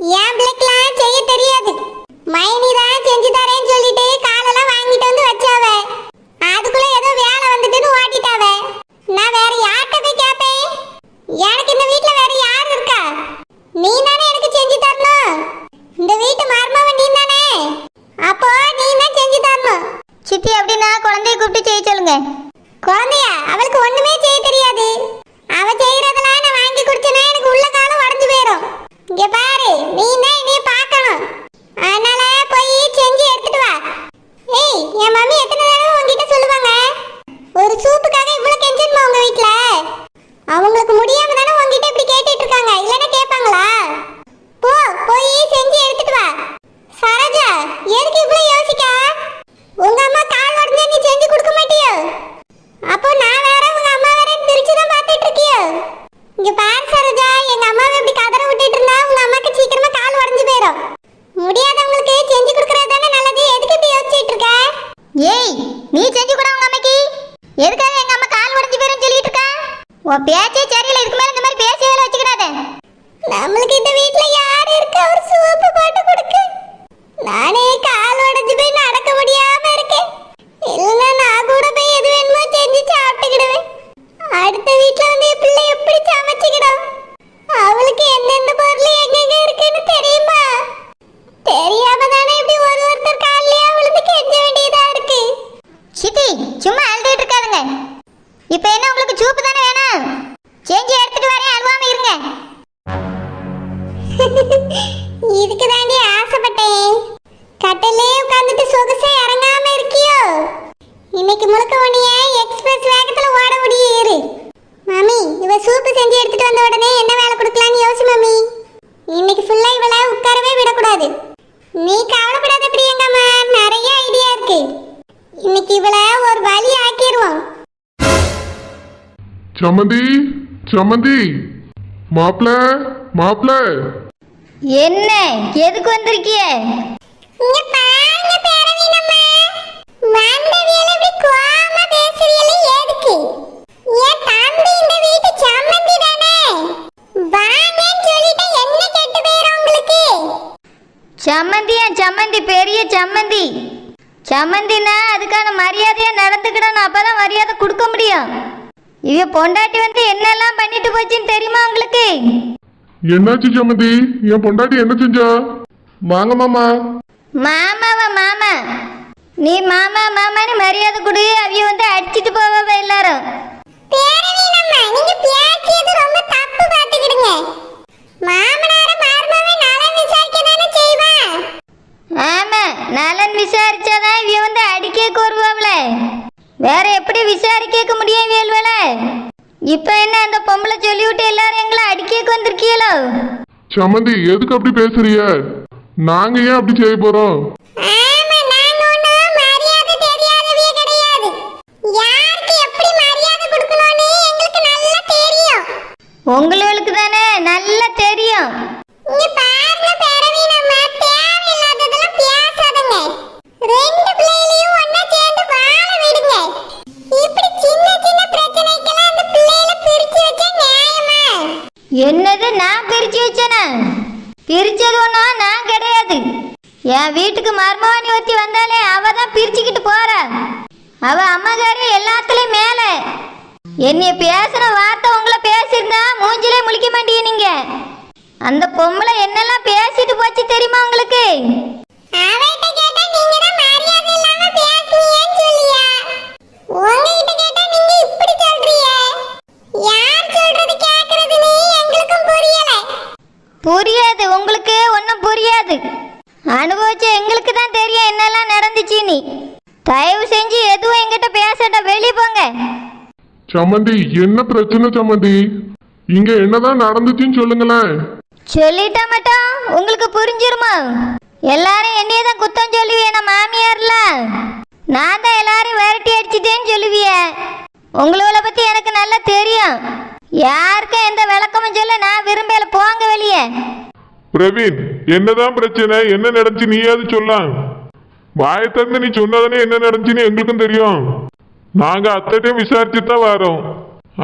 என் பிள்ளைக்கெல்லாம் செய்ய தெரியாது. மைனி செஞ்சு தரேன்னு சொல்லிட்டு காலெல்லாம் வாங்கிட்டு வந்து வச்சாவ. அதுக்குள்ள ஏதோ வேலை வந்துட்டுன்னு ஓட்டிட்டாவ. நான் வேற யார்கிட்ட போய் கேட்பேன் எனக்கு இந்த வீட்ல வேற யார் இருக்கா? நீ தானே எனக்கு செஞ்சு தரணும். இந்த வீட்டு மருமவன் நீ தானே அப்போ நீ தான் செஞ்சு தரணும். சித்தி அப்படின்னா குழந்தைய கூப்பிட்டு செய்ய சொல்லுங்க. குழந்தையா அவளுக்கு ஒண்ணுமே செய்ய தெரியாது. அவ செய்யறதெல்லாம் நான் வாங்கி குடிச்சேன்னா எனக்கு உள்ள இங்க பாரு நீ தான் நீ பார்க்கணும். அதனால போய் செஞ்சு எடுத்துட்டு வா. ஏய் என் மம்மி எத்தனை தடவை உங்ககிட்ட சொல்லுவாங்க? ஒரு சூப்புக்காக இவ்வளவு கெஞ்சணுமா உங்க வீட்ல? அவங்களுக்கு முடியாம தானே உங்ககிட்ட இப்படி கேட்டுட்டு இருக்காங்க. இல்லைன்னா கேட்பாங்களா போ போய் செஞ்சு எடுத்துட்டு வா சரோஜா எதுக்கு இவ்வளவு யோசிக்க உங்க அம்மா கால் உடஞ்சா நீ செஞ்சு கொடுக்க மாட்டியோ அப்போ நான் வேற உங்க அம்மா வேற பிரிச்சு தான் பார்த்துட்டு இருக்கியோ இங்க பாரு சரோஜா எங்க அம்மாவை இப்படி கதற விட்டுட்டு இருந்தா உங்க அம்மாக்கு சீக்கிரமா கால் உடஞ்சு போயிடும் முடியாதவங்களுக்கு செஞ்சு கொடுக்கறது தானே நல்லது எதுக்கு இப்படி யோசிச்சுட்டு இருக்க ஏய் நீ செஞ்சு கொடு உங்க அம்மைக்கு எதுக்காக எங்க அம்மா கால் உடஞ்சு போயிரும் சொல்லிட்டு இருக்க உன் பேச்சே தானே? வாங்கன்னு சொல்லிட்டு என்ன கெட்டு போயிரும் உங்களுக்கு? சம்மந்தியா சம்மந்தி பெரிய சம்மந்தி சம்மந்தினா அதுக்கான மரியாதையா நடந்துக்கிடணும். அப்பதான் மரியாதை கொடுக்க முடியும். இவ பொண்டாட்டி வந்து என்னெல்லாம் பண்ணிட்டு போச்சுன்னு தெரியுமா உங்களுக்கு? என்னாச்சு சம்மந்தி என் பொண்டாட்டி என்ன செஞ்சா? வாங்க மாமா. மாமாவா மாமா? நீ மாமா மாமான்னு மரியாதை கொடு. அவிய வந்து அடிச்சிட்டு போவா எல்லாரும். ஆமா நலன் விசாரிச்சாதான் இவ வந்து அடிக்க வருவாப்ல வேற எப்படி விசாரிக்க முடியும் வேல்வேல இப்ப என்ன அந்த பொம்பளை சொல்லிவிட்டு எல்லாரும் எங்களை அடிக்க வந்திருக்கீங்களோ? சம்மந்தி எதுக்கு அப்படி பேசுறிய நாங்க ஏன் அப்படி செய்ய போறோம்? ஆமா பிரிச்சது ஒன்றும் நான் கிடையாது. என் வீட்டுக்கு மர்மவாணி ஒருத்தி வந்தாலே அவ தான் பிரிச்சுக்கிட்டு போறா. அவ அம்மகாரி எல்லாத்துலயும் மேல. என்னைய பேசுற வார்த்தை உங்களை பேசியிருந்தா மூஞ்சிலே முழிக்க மாட்டீங்க நீங்க. அந்த பொம்பளை என்னெல்லாம் பேசிட்டு போச்சு தெரியுமா உங்களுக்கு? அவள்கிட்ட கேட்டா நீங்க தான் மரியாதை இல்லாம பேசுனீங்கன்னு சொல்லியா உங்ககிட்ட கேட்டா நீங்க இப்படி சொல்றீங்க யார் சொல்றது கேக்குறதுன்னு எங்களுக்கும் புரியல புரியாது உங்களுக்கு ஒன்றும் புரியாது அனுபவிச்ச எங்களுக்கு தான் தெரியும் என்னெல்லாம் நடந்துச்சுன்னு தயவு செஞ்சு எதுவும் எங்கிட்ட பேசட்ட வெளியே போங்க சம்மந்தி என்ன பிரச்சனை சம்மந்தி இங்க என்னதான் நடந்துச்சுன்னு சொல்லுங்களேன். சொல்லிட்டா மட்டும் உங்களுக்கு புரிஞ்சிருமா? எல்லாரும் என்னைய தான் குத்தம் சொல்லுவிய நான் மாமியார்ல. நான் தான் எல்லாரையும் விரட்டி அடிச்சிட்டேன்னு சொல்லுவிய. உங்களோட பத்தி எனக்கு நல்லா தெரியும். யாருக்கும் எந்த விளக்கமும் சொல்ல நான் விரும்பல. போங்க வெளியே. பிரவீன் என்னதான் பிரச்சனை? என்ன நடந்துச்சு? நீயாவது சொல்லலாம் வாயை திறந்து நீ சொன்னதானே என்ன நடந்துச்சுன்னு எங்களுக்கும் தெரியும். நாங்க அத்தைட்டையும் விசாரிச்சுட்டு தான் வரோம்.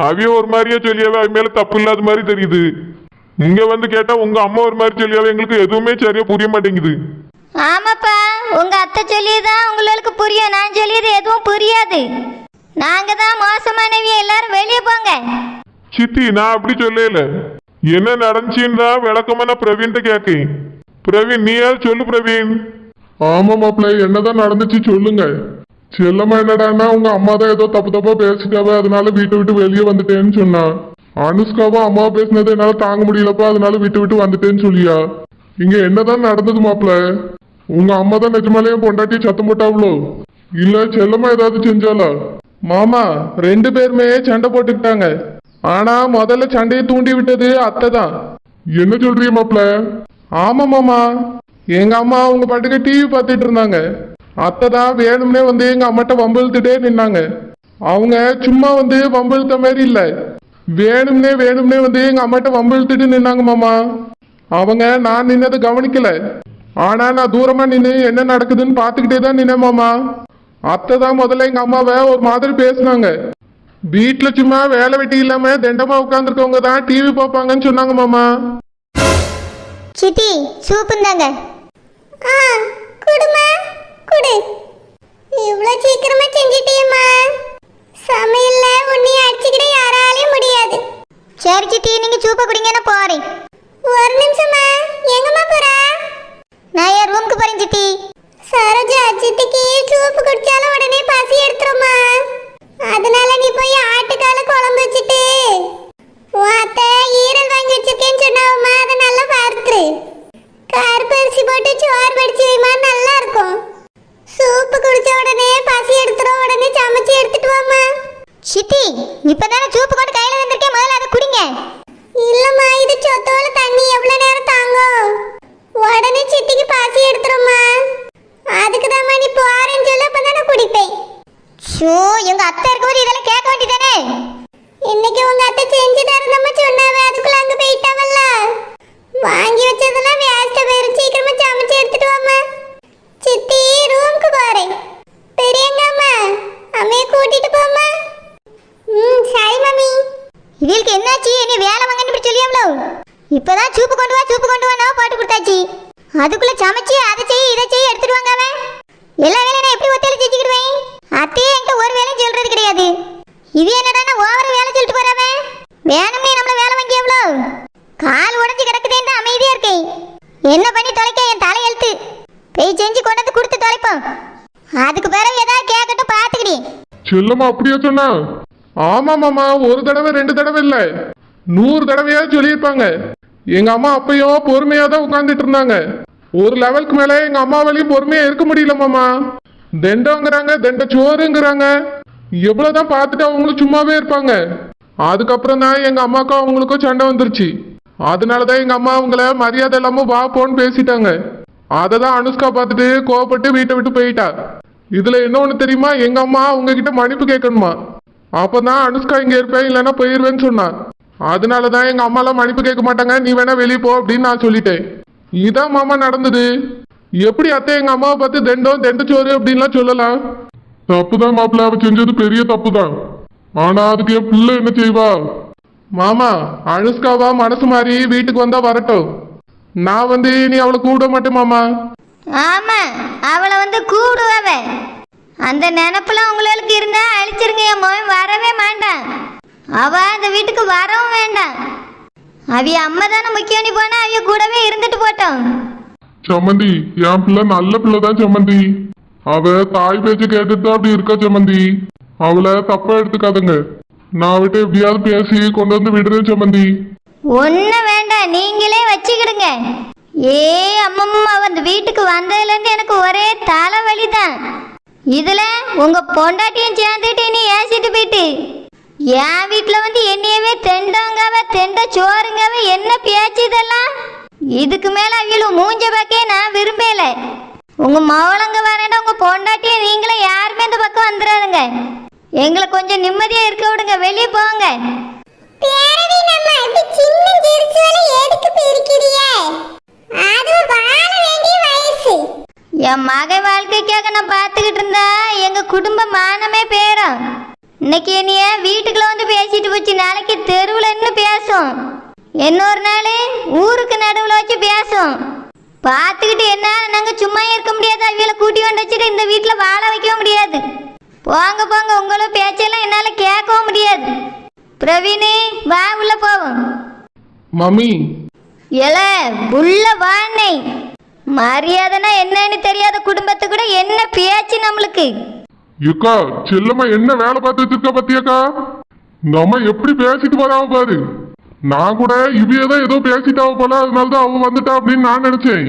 அவிய ஒரு மாதிரியே சொல்லியாவே அவ மேல தப்பு இல்லாத மாதிரி தெரியுது. இங்க வந்து கேட்டா உங்க அம்மா ஒரு மாதிரி சொல்லியாவே எங்களுக்கு எதுவுமே சரியா புரிய மாட்டேங்குது. ஆமாப்பா உங்க அத்தை சொல்லியதான் உங்களுக்கு புரியும். நான் சொல்லியது எதுவும் புரியாது. நாங்க தான் மோசமானவிய எல்லாரும் வெளியே போங்க. சித்தி நான் அப்படி சொல்லல. என்ன நடந்துச்சுன்னு தான் விளக்கமா நான் பிரவீன்ட்ட கேட்கேன் பிரவீன் நீயாவது சொல்லு பிரவீன். ஆமா மாப்பிள்ள என்னதான் நடந்துச்சு சொல்லுங்க. செல்லம்மா என்னடான்னா உங்க அம்மா தான் ஏதோ தப்பு தப்பா பேசிட்டாவ அதனால வீட்டை விட்டு வெளியே வந்துட்டேன்னு சொன்னா. அனுஷ்காவும் அம்மா பேசினதை என்னால தாங்க முடியலப்பா அதனால வீட்டை விட்டு வந்துட்டேன்னு சொல்லியா. இங்க என்னதான் நடந்தது மாப்ள உங்க அம்மா தான் நிஜமாலேயே பொண்டாட்டி சத்தம் போட்டாவளோ? இல்ல செல்லம்மா ஏதாவது செஞ்சாலா மாமா ரெண்டு பேருமே சண்டை போட்டுக்கிட்டாங்க. ஆனா முதல்ல சண்டையை தூண்டி விட்டது அத்தை தான். என்ன சொல்றீங்க மாப்ள ஆமா மாமா. எங்க அம்மா அவங்க பாட்டுக்கு டிவி பார்த்துட்டு இருந்தாங்க. அத்தை தான் வேணும்னே வந்து எங்கள் அம்மாட்ட வம்பிழுத்துட்டே நின்னாங்க. அவங்க சும்மா வந்து வம்பிழுத்த மாதிரி இல்லை. வேணும்னே வேணும்னே வந்து எங்கள் அம்மாட்ட வம்பிழுத்துட்டு நின்னாங்க மாமா. அவங்க நான் நின்னதை கவனிக்கல. ஆனால் நான் தூரமாக நின்று என்ன நடக்குதுன்னு பார்த்துக்கிட்டே தான் நின்னேன் மாமா. அத்தை தான் முதல்ல எங்கள் அம்மாவை ஒரு மாதிரி பேசினாங்க. வீட்டில் சும்மா வேலை வெட்டி இல்லாமல் திண்டமாக உட்காந்துருக்கவங்க தான் டிவி பார்ப்பாங்கன்னு சொன்னாங்க மாமா. சித்தி சூப்புந்தாங்க. ஆ குடுமா. குடு. இவ்வளோ சீக்கிரமா செஞ்சிட்டியம்மா. சமையல்ல உன்னை அடிச்சுக்கிட யாராலையும் முடியாது. சரி சித்தி நீங்க சூப்பை குடிங்க நான் போறேன். ஒரு நிமிஷமா எங்கம்மா போறா? நான் என் ரூமுக்கு போறேன் சித்தி. சரோஜா சித்திக்கு சூப்பு குடிச்சாலும் உடனே பசி எடுத்துருமா அதனால நீ போய் ஆட்டுக்கால குழம்பு வச்சுட்டு உன் அத்தை ஈரல் வாங்கி வச்சிருக்கேன்னு சொன்னாவம்மா. அதை நல்லா வறுத்துரு. கருப்பரிசி போட்டு சோறு வடிச்சு வைமா நல்லா இருக்கும் சூப்பு குடிச்ச உடனே பசி எடுத்துரும் உடனே சமைச்சு சித்தி இப்பதானே சூப்பு கொண்டு கையில வந்திருக்கேன் முதல்ல அதை குடிங்க. இல்லம்மா இது சொத்தோட தண்ணி. எவ்வளவு நேரம் தாங்கும்? உடனே சித்திக்கு பாசி எடுத்துருமா அதுக்கு தான் நீ போறேன்னு சொல்ல அப்பதானே குடிப்பேன். ஷோ எங்க அத்தை இருக்கும்போது இதெல்லாம் கேட்க வேண்டியதானே? இன்னைக்கு உங்க அத்தை செஞ்சு தரணும்னு சொன்னாவே. அதுக்குள்ள அங்க போயிட்டாவல்ல. வாங்கி வச்சதெல்லாம் வேஸ்ட் போயிரும். சீக்கிரமா சமைச்சு எடுத்துட்டு வாமா சித்தி ரூமுக்கு போறேன். பெரியங்க அம்மைய கூட்டிட்டு போமா ம் சரி மம்மி. இவளுக்கு என்னாச்சு? என்ன வேலை வாங்கன்னு இப்படி சொல்லியாமலோ? இப்பதான் சூப்பு கொண்டு வா சூப்பு கொண்டு வா நான் பாட்டு கொடுத்தாச்சு. அதுக்குள்ள சமைச்சு அதை செய் இதை செய் எடுத்துட்டு வாங்க அவன் எல்லா வேலையும் நான் எப்படி ஒத்தையில செஞ்சுக்கிடுவேன் அத்தையே என்கிட்ட ஒரு வேலையும் சொல்றது கிடையாது இது என்னடா ஓவர வேலை சொல்லிட்டு போறாவே வேணும்னே நம்மள வேலை வாங்கி எவ்வளோ கால் உடைஞ்சு கிடக்குதேன்னு அமைதியா இருக்கேன் என்ன பண்ணி தொலைக்க என் தலை எழுத்து போய் செஞ்சு கொண்டு வந்து கொடுத்து தொலைப்போம் அதுக்கு பிறகு ஏதாவது கேட்கட்டும் பார்த்துக்கிடி செல்லம்மா அப்படியா சொன்னா. ஆமா மாமா ஒரு தடவை ரெண்டு தடவை இல்ல. நூறு தடவையா சொல்லியிருப்பாங்க. எங்க அம்மா அப்பயும் பொறுமையா தான் உட்கார்ந்துட்டு இருந்தாங்க. ஒரு லெவலுக்கு மேல எங்க அம்மாவாலையும் பொறுமையா இருக்க முடியல மாமா தெண்டங்கிறாங்க தெண்ட சோறுங்கிறாங்க. எவ்வளவுதான் பார்த்துட்டு அவங்களும் சும்மாவே இருப்பாங்க. அதுக்கப்புறம் தான் எங்க அம்மாக்கும் அவங்களுக்கும் சண்டை வந்துருச்சு. அதனாலதான் எங்க அம்மா அவங்கள மரியாதை இல்லாம வா போன்னு பேசிட்டாங்க. அதை தான் அனுஷ்கா பார்த்துட்டு கோவப்பட்டு வீட்டை விட்டு போயிட்டா. இதுல என்ன ஒண்ணு தெரியுமா? எங்க அம்மா உங்ககிட்ட மன்னிப்பு கேட்கணுமா? அப்பதான் அனுஷ்கா இங்க இருப்பேன் இல்லைன்னா போயிருவேன்னு சொன்னா. அதனாலதான் எங்க அம்மாலாம் மன்னிப்பு கேட்க மாட்டாங்க. நீ வேணா வெளியே போ அப்படின்னு நான் சொல்லிட்டேன். இதான் மாமா நடந்தது. எப்படி அத்தை எங்க அம்மாவை பார்த்து தெண்டம் தெண்டச்சோறு அப்படின்லாம் சொல்லலாம்? தப்புதான் மாப்பிள்ள. அவ செஞ்சது பெரிய தப்புதான். ஆனா அதுக்கு என் பிள்ளை என்ன செய்வா? மாமா அனுஷ்காவா மனசு மாறி வீட்டுக்கு வந்தா வரட்டும். நான் வந்து நீ அவளை கூட மாட்டேன் மாமா. ஆமா அவளை வந்து கூடுவவ. அந்த நினப்புல உங்களுக்கு இருந்தா அழிச்சிருங்க என் மகன் வரவே மாட்டான். அவ அந்த வீட்டுக்கு வரவும் வேண்டாம். அவிய அம்மா தானே முக்கியம் நீ போனா அவிய கூடவே இருந்துட்டு போட்டோம். சம்மந்தி என் பிள்ளை நல்ல பிள்ளை தான் சம்மந்தி. அவ தாய் பேச்சு கேட்டுட்டு தான் அப்படி இருக்கா சம்மந்தி? அவளை தப்பா எடுத்துக்காதுங்க. நான் அவட்ட எப்படியாவது பேசி கொண்டு வந்து விடுறேன் சம்மந்தி. ஒன்றும் வேண்டாம் நீங்களே வச்சுக்கிடுங்க. ஏ அம்மம்மா அந்த வீட்டுக்கு வந்ததுலேருந்து எனக்கு ஒரே தலைவலி தான் இதில் உங்கள் பொண்டாட்டியும் சேர்ந்துட்டு நீ ஏசிட்டு போயிட்டு. என் வீட்டில் வந்து என்னையவே தெண்டங்கவ தெண்ட சோறுங்கவ என்ன பேச்சு இதெல்லாம்? இதுக்கு மேலே அவளும் மூஞ்ச பக்கே நான் விரும்பல. உங்கள் மவளங்க வரேன்டா உங்கள் பொண்டாட்டியும் நீங்களும் யாருமே இந்த பக்கம் வந்துடாதுங்க எங்களை கொஞ்சம் நிம்மதியாக இருக்க விடுங்க வெளியே போங்க. பேரவி நம்ம இப்படி சின்ன எதுக்கு அது வாழ வேண்டிய வயசு என் மகன் வாழ்க்கைக்காக நான் பார்த்துக்கிட்டு இருந்தா எங்க குடும்ப மானமே பேரும் இன்னைக்கு என்னைய வீட்டுக்குள்ள வந்து பேசிட்டு போச்சு. நாளைக்கு தெருவில் நின்று பேசும். இன்னொரு நாள் ஊருக்கு நடுவில் வச்சு பேசும். பார்த்துக்கிட்டு என்ன நாங்கள் சும்மா இருக்க முடியாது. அவியலை கூட்டி கொண்டு வச்சுட்டு இந்த வீட்டில் வாழ வைக்கவும் முடியாது. போங்க போங்க. உங்களும் பேச்செல்லாம் என்னால் கேட்கவும் முடியாது. பிரவீனு வா உள்ள போவோம். மம்மி. எல புள்ள வாண்ணை. மரியாதைனா என்னன்னு தெரியாத குடும்பத்து கூட என்ன பேச்சு நம்மளுக்கு? ஏக்கா செல்லம்மா என்ன வேலை பார்த்துட்டு இருக்க பத்தியக்கா? இந்த அம்மா எப்படி பேசிட்டு வராவ பாரு. நான் கூட இவையதான் ஏதோ பேசிட்டாவ போல அதனால தான் அவ வந்துட்டா அப்படின்னு நான் நினைச்சேன்.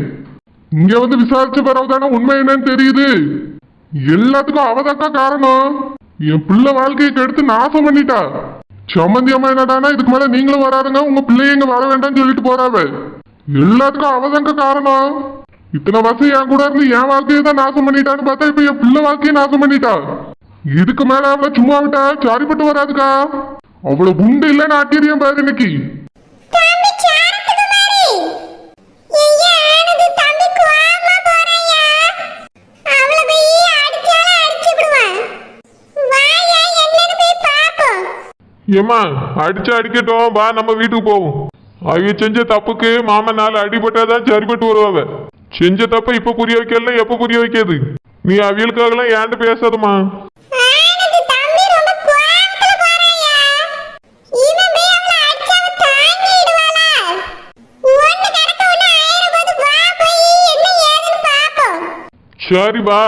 இங்க வந்து விசாரிச்ச பிறகு தானே உண்மை என்னன்னு தெரியுது. எல்லாத்துக்கும் அவதாக்கா காரணம். என் பிள்ளை வாழ்க்கையை கெடுத்து நாசம் பண்ணிட்டா. சம்மந்தி அம்மா என்னடானா இதுக்கு மேல நீங்களும் வராதுங்க உங்க பிள்ளைய இங்க வர வேண்டாம்னு சொல்லிட்டு போறாவ. எல்லாத்துக்கும் அவதாங்க காரணம். இத்தனை வருஷம் என் கூட இருந்து என் வாழ்க்கையை தான் நாசம் பண்ணிட்டான்னு பார்த்தா இப்ப என் பிள்ளை வாழ்க்கையை நாசம் பண்ணிட்டா? இதுக்கு மேல அவளை சும்மா விட்டா? சரிப்பட்டு வராதுக்கா. அவ்வளவு உண்டு இல்லைன்னு ஆட்டிரியம் பாரு இன்னைக்கு. அடிச்சாலும் அடிச்சு அடிக்கட்டும். வா நம்ம வீட்டுக்கு போவோம். அவங்க செஞ்ச தப்புக்கு மாமன் நாலு அடிபட்டாதான் சரிப்பட்டு வருவாவ. செஞ்ச தப்ப இப்ப புரிய வைக்கல எப்ப புரிய வைக்காது நீ அவியலுக்காகலாம் ஏன்ட்டு பாப்போம் சரி வா.